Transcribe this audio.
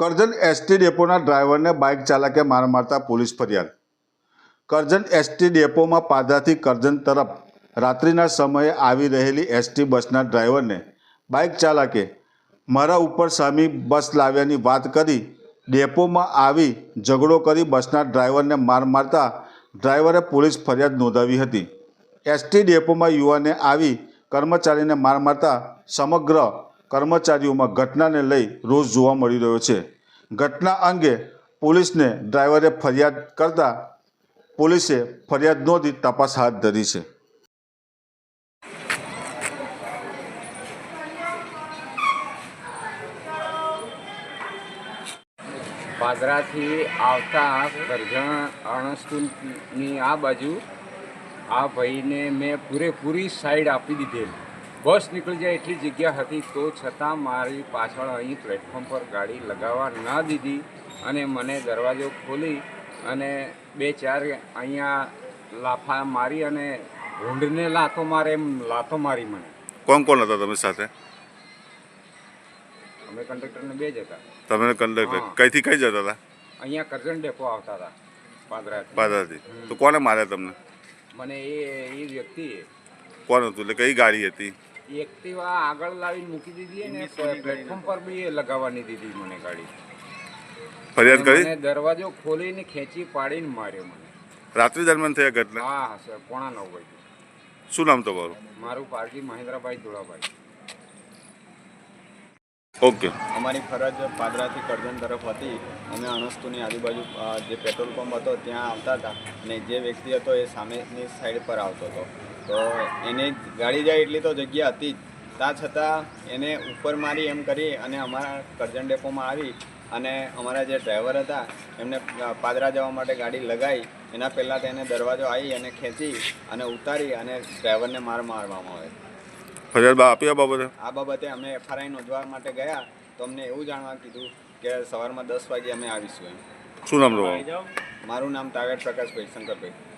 Karjan ST ડેપોના ડ્રાઈવરને bike ચાલકે માર મારતા પોલીસ ફરિયાદ. કરજણ એસટી ડેપોમાં પાદરાથી કરજણ તરફ રાત્રિના સમયે આવી રહેલી એસટી બસના ડ્રાઈવરને બાઇક ચાલકે મારા ઉપર સામી બસ લાવ્યાની વાત કરી ડેપોમાં આવી ઝઘડો કરી બસના ડ્રાઈવરને માર મારતા ડ્રાઈવરે પોલીસ ફરિયાદ નોંધાવી હતી. એસટી ડેપોમાં યુવાને આવી કર્મચારીને માર મારતા સમગ્ર કર્મચારીઓમાં ઘટનાને લઈ રોષ જોવા મળી રહ્યો છે. ઘટના અંગે પોલીસને ડ્રાઈવરે ફરિયાદ કરતા પોલીસે ફરિયાદ નોંધી તપાસ હાથ ધરી છે. પાદરાથી આવતા કરજણ અણસ્તુની આ બાજુ આ ભાઈને મેં પૂરેપૂરી સાઈડ આપી દીધેલ. બસ નીકળી જાય એટલી જગ્યા હતી તો છતાં મારી પાછળ અહીં પ્લેટફોર્મ પર ગાડી લગાવવા ના દીધી અને મને દરવાજો ખોલી અને બે ચાર અહીંયા લાફા મારી અને ભૂંડને લાતો મારે એમ લાતો મારી મને. કોણ કોણ હતા તમે સાથે? અમે કંડક્ટરને બે જ હતા. તમે કંડક્ટર કઈથી કઈ જતા હતા? અહીંયા કરજણ ડેપો આવતા હતા પાદરાથી. પાદરાથી. તો કોને માર્યા તમને? મને એ એ વ્યક્તિએ. કોણ હતું? એટલે કઈ ગાડી હતી? એક્ટિવા આગળ લાવીને મૂકી દીધી અને પ્લેટફોર્મ પર બી એ લગાવવાની દીધી મને ગાડી. ફરિયાદ કરી? દરવાજો ખોલીને ખેંચી પાડીને માર્યો મને. રાત્રિ દરમિયાન થયા ઘટના? હા હા સર પોણા નવ વાગે. શું નામ તમારું? મારું પારજી મહેન્દ્રભાઈ ધોળાભાઈ. ઓકે. અમારી ફરજ પાદરાથી કરજણ તરફ હતી અમે અણસ્તુની આજુબાજુ જે પેટ્રોલ પંપ હતો ત્યાં આવતા હતા. અને જે વ્યક્તિ હતો એ સામેની સાઈડ પર આવતો હતો. તો એને ગાડી જાય એટલી તો જગ્યા હતી જ. ત્યાં છતાં એને ઉપર મારી એમ કરી અને અમારા કરજણ ડેપોમાં આવી અને અમારા જે ડ્રાઈવર હતા એમને પાદરા જવા માટે ગાડી લગાવી એના પહેલાં તેને દરવાજો આવી અને ખેંચી અને ઉતારી અને ડ્રાઈવરને માર મારવામાં આવે. ફરિયાદ આપી આ બાબતે? આ બાબતે અમે એફઆરઆઈ નોંધવા માટે ગયા તો અમને એવું જાણવા કીધું કે સવારમાં દસ વાગે અમે આવીશું એમ. શું નામ મારું નામ તાવેર પ્રકાશભાઈ શંકરભાઈ.